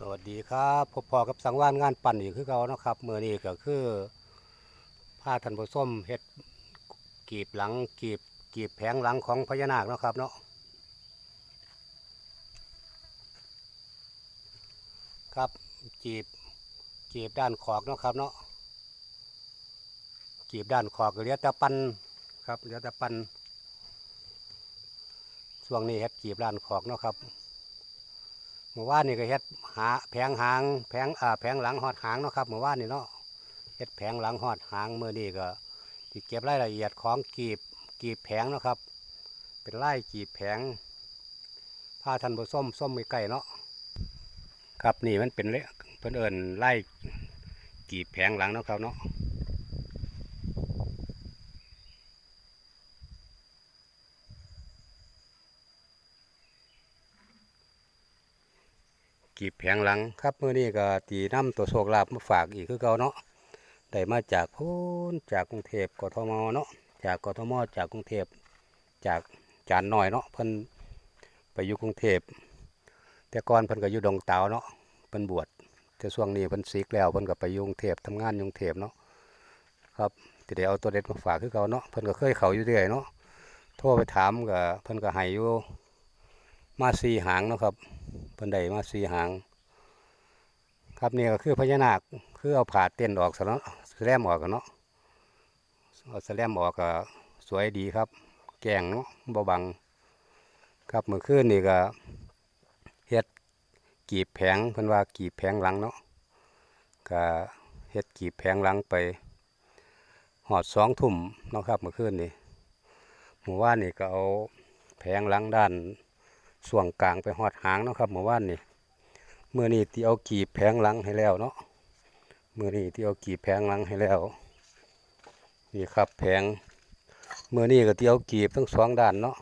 สวัสดีครับพบพอกับสังวานงานปั่นอีกคือเขานะครับเมื่อนี้ก็คือผ้าทันผส้มเฮ็ดกีบหลังกีบกีบแผงหลังของพญานาคนะครับเนาะครับจีบจีบด้านขอกนะครับเนาะจีบด้านขอกเหลียแต่ปันครับเหลียแต่ปันช่วงนี้เฮ็ดจีบด้านขอกนะครับ เมื่อวานนี่ก็เฮ็ดหาแผงหางแผงอ่าแผงหลังหอดหางเนาะครับเมื่อวานนี่เนาะเฮ็ดแผงหลังหอดหางเมื่อนี้ก็ที่เก็บรายละเอียดของกีบกีบแผงเนาะครับ เป็นไล่กีบแผงผ้าทันบส้มส้มไม่ไก่เนาะครับนี่มันเป็นเละเพิ่นเอิ้นไล่กีบแผงหลังเนาะครับเนาะ กีบแผงหลังครับเมื่อนี้ก็ตีน้ำตัวโชคลาภมาฝากอีกคือเก่าเนาะได้มาจากพูนจากกรุงเทพกทมเนาะจากกทมจากกรุงเทพจากจานน้อยเนาะเพิ่นไปอยู่กรุงเทพแต่ก่อนเพิ่นก็อยู่ดงเตาเนาะเพิ่นบวชแต่ช่วงนี้เพิ่นสิกแล้วเพิ่นก็ไปยุงเทพทำงานยุงเทพเนาะครับทีเดียวเอาตัวเด็ดมาฝากคือเก่าเนาะเพิ่นก็เคยเขาอยู่เรื่อยเนาะโทรไปถามก็เพิ่นก็ให้อยู่มาสี่หางเนาะครับ เพิ่นได้มาสีหาง ครับนี่ก็คือพญานาคคือเอาผ่าเต้นออกซะเนาะแสลมออกกันเนาะเอาแสลมออกก็สวยดีครับ แกงเนาะบ่บัง ครับเมื่อคืนนี่ก็เฮ็ดกีบแผงเพิ่นว่ากีบแผงหลังเนาะก็เฮ็ดกีบแผงหลังไปหอดสองทุ่มเนาะครับเมื่อคืนนี่เมื่อวานนี่ก็เอาแผงหลังด้าน ส่วงกลางไปหอดหางเนาะครับเมื่อวานนี่เมื่อนี้ที่เอากีบแผงหลังให้แล้วเนาะเมื่อนี้ที่เอากีบแผงหลังให้แล้วนี่ครับแผงเมื่อนี้ก็ที่เอากีบทั้งสองด้านเนาะ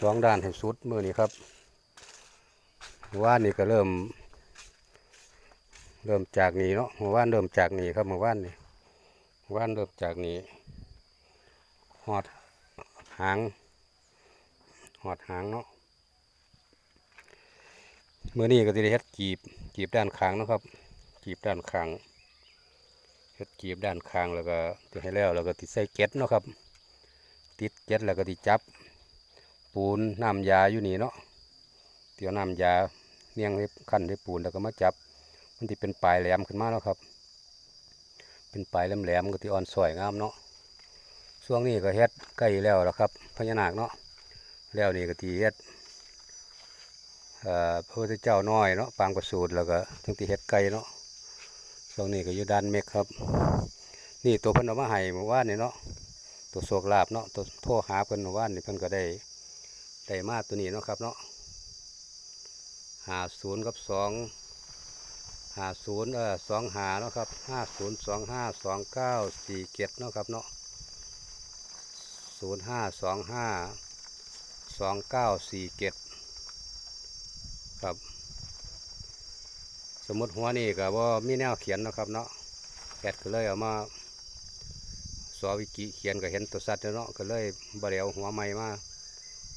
สองด้านให้สุดเมื่อนี้ครับเมื่านนี่ก็เริ่ม เริ่มจากนี้เนาะเมื่อวานเริ่มจากนี้ครับเมื่อวานนี่เมื่านเริ่มจากนี้หอดหางหอดหางเนาะ มื่อนี้ก็จะได้เฮ็ดกีบกีบด้านข้างนะครับ กีบด้านข้างเฮ็ดกีบด้านข้างแล้วก็จะให้แล้วแล้วก็ติดใส่เก็ดเนะครับ ติดเก็ดแล้วก็ติดจับ ปูนน้ำยาอยู่นี่เนาะเดี๋ยวน้ำยาเนียงให้ขั้นให้ปูนแล้วก็มาจับ มันที่เป็นปลายแหลมขึ้นมาเนาะครับ เป็นปลายแหลมๆก็ที่อ่อนสวยงามเนาะช่วงนี้ก็เฮ็ดใกล้แล้วแล้วครับพญานาคเนาะแล้วนี่ก็ที่เฮ็ด พระพุทธเจ้าน้อยเนาะปางประสูตรแล้วก็ทั้งที่เฮ็ดไก่เนาะช่วงนี้ก็อยู่ด้านเมฆครับ นี่ตัวพิ่นเอามาให้เมื่อวานนี่เนาะตัวโศกลาบเนาะตัวโทรหาเพิ่นเมื่อวานนี่เพิ่นก็ได้ได้มาตัวนี้เนาะครับเนาะหาศูนย์กับสองหาศูนย์เออสองหาเนาะครับห้าศูนย์สองห้าสองเก้าสี่เจ็ดเนาะครับเนาะศูนย์ห้าสองห้าสองเก้าสี่เจ็ด ครับ สมมติหัวนี่ก็ว่ามีแนวเขียนนะครับเนาะแอดก็เลยเอามาสอวิกิเขียนก็เห็นตัวสัตว์เนาะก็เลยบริเอาหัวใหม่มา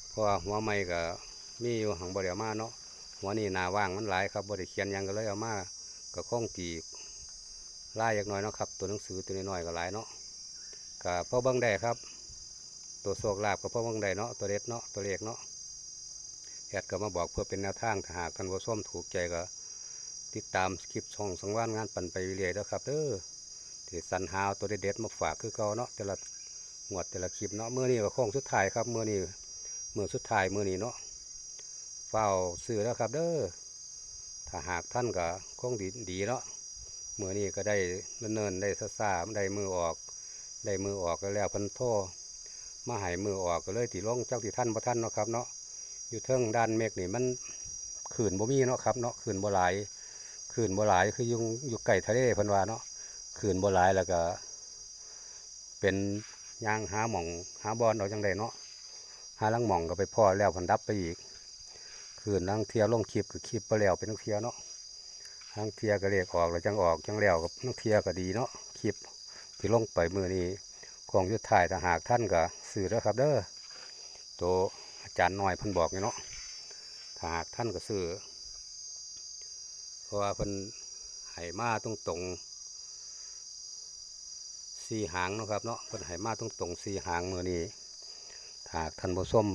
เพราะหัวใหม่ก็มีอยู่หังบริเอามาเนาะหัวนี่นาว่างมันหลายครับบริเขียนยังก็เลยเอามาก็คงตีล่ายอย่างน้อยเนาะครับตัวหนังสือตัวน้อยๆก็หลายเนาะก็พ่อเบิ้งได้ครับ ตัวโศกลาบก็พ่อเบิ้งได้เนาะตัวเด็ดเนาะตัวเล็กเนาะ แอดก็มาบอกเพื่อเป็นแนวทางถ้าหากท่านผู้ชมถูกใจก็ติดตามคลิปช่องสังวานงานปั่นไปเรื่อยๆแล้วครับเด้อที่สันหาวตัวเด็ดๆมาฝากคือเก่าเนาะแต่ละหมวดแต่ละคลิปเนาะเมื่อนี้ก็ค้งสุดท้ายครับเมื่อนี้เมื่อสุดท้ายเมื่อนี้เนาะเฝ้าซื้อแล้วครับ เด้อถ้าหากท่านก็คงดีดีเนาะเมื่อนี้ก็ได้เนินๆได้ซ่าๆได้มือออก ได้มือออกก็แล้วพันโทมาหายมือออกก็เลยตีล่องเจ้าที่ท่านพระท่านเนาะครับเนาะ อยู่เทิงด้านเมฆนี่มันขืนบ่มีเนาะครับเนาะขืนบ่หลายขืนบ่หลายคือยุงอยู่ไก่ทะเลพิ่นวาเนาะขืนบ่หลายแล้วก็ เป็นยางหาหม่องหาบอลเอาจังไดเนาะหาลังหม่องก็ไปพ่อแล้วพันดับไปอีกขืนลังเทียลงคลิปก็คลิปไปแล้วเป็นนังเทียเนาะลังเทียก็เรียกออกแล้วจังออกจังแล้วกับนังเทียก็ดีเนาะคลิปที่ลงไปมือนี้ของยุดถ่ายถ้าหากท่านก็สื่อแล้วครับเด้อตัว จารย์น้อยเพิ่นบอกเนาะถ้าหากท่านก็ซื้อเพราะว่าเพิ่นให้มาตรงตรงสี่หางนะครับเนาะเพิ่นให้มาตรงตรงสี่หางมือนี้ถ้าหากท่านผู้ชม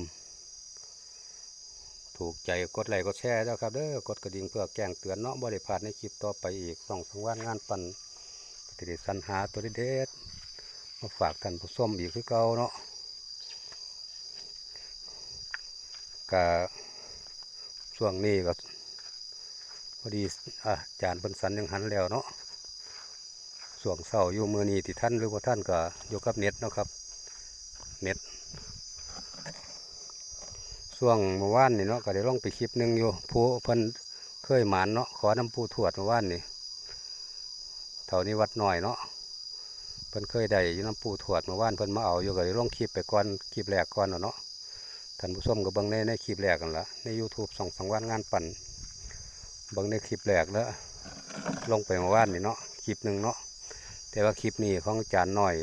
ถูกใจกดไลค์กดแชร์แล้วครับเด้อกดกระดิ่งเพื่อแจ้งเตือนเนาะบ่ได้พลาดในคลิปต่อไปอีกส่องสังวานงานปั่นปฏิเดชสรรหาตัวเด็ดมาฝากท่านผู้ชมอีกคือเก่าเนาะ กะช่วงนี้ก็พอดีอาจารย์พิ่นสันยังหันแล้วเนาะส่วงเสาอยู่มือนี้ที่ท่านหรือว่าท่านก็อยู่กับเน็ตเนาะครับ เน็ตช่วงเมื่อวานนี่เนาะก็ได้ลงไปคลิปหนึ่งอยู่ผู้เพิ่นเคยหมานเนาะขอน้ำผู้ทวดเมื่อวานนี่เท่านี้วัดหน่อยเนาะเพิ่นเคยได้อยู่น้ำผู้ทวดเมื่อวานเพิ่นมาเอาอยู่ก็ได้ลงคลิปไปก่อนคลิปแรกก่อนเนาะ ท่านผู้ชมก็เบิ่งในในคลิปแรกกันละใน YouTube สองสังวานงานปั่นบิ่งในคลิปแรกแล้วลงไปเมื่านนี่เนาะคลิปหนึ่งเนาะแต่ว่าคลิปนี้ของอาจารย์หน่อย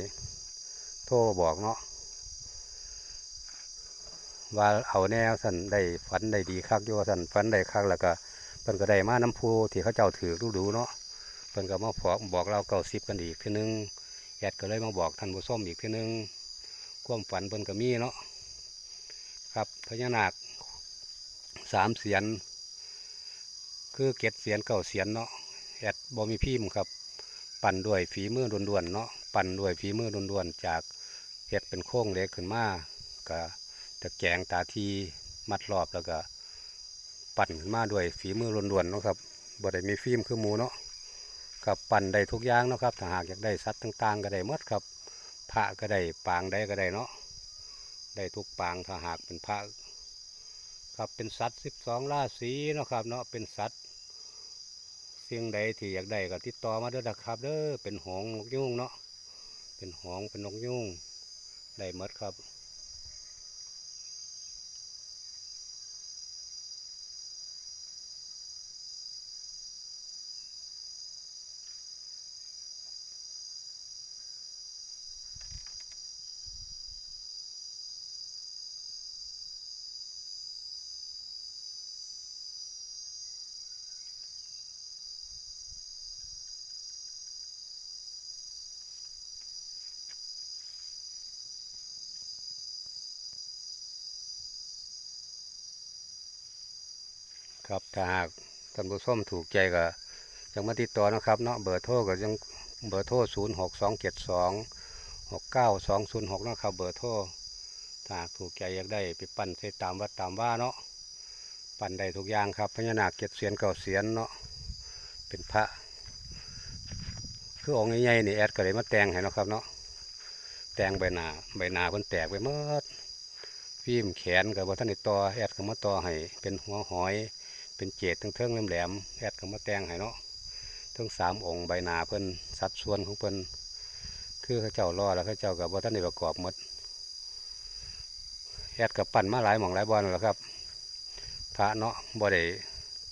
โทรบอกเนาะว่าเอาแนวสันได้ฝันได้ดีคักอยู่ว่าสันฝันได้คักแล้วก็เพิ่นก็ได้มาน้ำพูที่เขาเจ้าถือดูๆเนาะเพิ่นก็มาบอกบอกเราเก่าสิบกันอีกทีนึงแอดก็เลยมาบอกท่านผู้ชมอีกทีนึงความฝันเพิ่นก็มีเนาะ ครับพญานาคสามเสียน คือเก็ดเสียนเก่าเสียนเนาะแอดบอมีพิมพ์ครับ ปั่นด้วยฝีมือด่วนๆเนาะปั่นด้วยฝีมือด่วนๆจากเห็ดเป็นโค้งเล็กขึ้นมาก็จะแกงตาทีมัดรอบแล้วก็ ปั่นขึ้นมาด้วยฝีมือด่วนๆเนาะครับบ่ได้มีฟิล์มคือหมูเนาะกับปั่นได้ทุกอย่างเนาะครับถ้าหากอยากได้สัตว์ต่างๆ ก็ได้หมดครับพระก็ได้ปางได้ก็ได้เนาะ ได้ทุกปางถ้าหากเป็นพระครับเป็นสัตว์สิบสองราศีนะครับเนาะเป็นสัตว์สิ่งใดที่อยากได้ก็ติดต่อมาเด้อนะครับเด้อเป็นหงนกยุงเนาะเป็นหงเป็นนกยุงได้หมดครับ ครับถ้าหากท่านผู้ชมถูกใจก็ยังมาติดต่อนะครับเนาะเบอร์โทรก็ยังเบอร์โทรศูนย์หกสองเจ็ดสองหกเก้าสองศูนย์หกนะครับเบอร์โทรถ้าหากถูกใจอยากได้ไปปั่นใส่ตามวัดตามว่าเนาะปั่นได้ทุกอย่างครับพญานาคเจ็ดเสียนเก่าเสียนเนาะเป็นพระคือองค์ใหญ่ๆนี่แอดก็เลยมาแต่งให้นะครับเนาะแต่งใบหน้าใบหน้าเพิ่นแตกไปหมดฟิล์มแขนกับว่าท่านได้ต่อแอดก็มาต่อให้เป็นหัวหอย เป็นเจดทั้งเทิงๆแหลมแอดก็มาแตงให้เนาะทั้งสามองค์ใบหนาเพิ่นสัดส่วนของเพิ่นคือเขาเจ้ารอแล้วเขาเจ้ากับว่าท่านได้ประกอบหมดแอดกับปั่นมาหลายหม่องหลายบอลแล้วครับ พระเนาะบ่ได้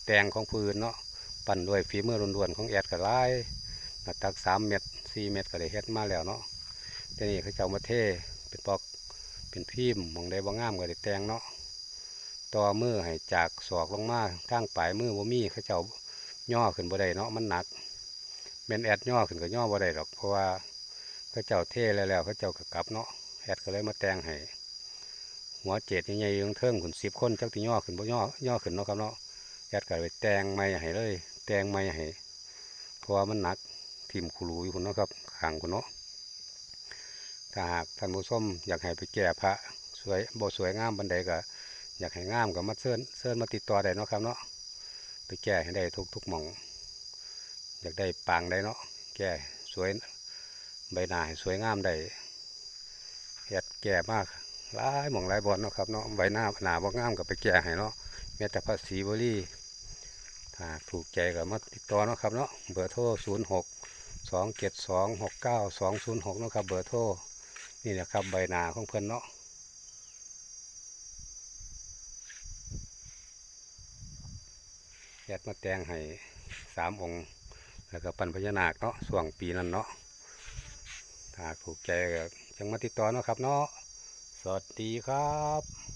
แตงของพื้นเนาะปั่นด้วยฝีมือล้วนๆของแอดกับลายหนักสามเมตรสี่เมตรก็ได้เฮ็ดมาแล้วเนาะแต่นี่เขาเจ้ามาเทเป็นปอกเป็นพิมพ์หมองได้บ่งามก็ได้แตงเนาะ ต่อมือให้จากศอกลงมาทางปลายมือบ่มีเขาเจ้าย่อขึ้นบ่ได้เนาะมันหนักแม่นแอดย่อขึ้นก็ย่อบ่ได้หรอกเพราะว่าเขาเจ้าเทแล้วแล้วเขาเจ้าก็กลับเนาะแอดก็เลยมาแต่งให้หัวเจ็ดใหญ่ๆยังเทิงขุนสิบคนจักที่ย่อขึ้นบ่ย่อย่อขึ้นเนาะครับเนาะแอดก็เลยแต่งไม้ให้เลย แต่งไม้ให้เพราะว่ามันหนักทิ่มขลูอยู่คุณเนาะครับข้างคุณเนาะถ้าหากท่านผู้ชมอยากให้ไปแก้พระสวยบ่สวยงามบันไดก็ อยากให้งามก็มาเชิญเชิญมาติดต่อได้เนาะครับเนาะไปแก้ให้ได้ทุกทุกหม่อง อยากได้ปางได้เนาะแก้สวยใบหน้าสวยงามได้เฮ็ดแก้มากหลายหม่องหลายบอนเนาะครับเนาะใบหน้าหนาบ่งามก็ไปแก้ให้เนาะแม้แต่ภาษีบรีถ้าถูกใจก็มาติดต่อเนาะครับเนาะเบอร์โทร0 6 2 7 2 6 9 2 0 6เนาะครับเบอร์โทรนี่นะครับใบหน้าของเพิ่นเนาะ แอดมาแต่งให้สามองค์ แล้วก็ปันพญานาคเนาะส่วงปีนั้นเนาะถ้าถูกใจก็จังมาติดต่อเนาะครับเนาะสวัสดีครับ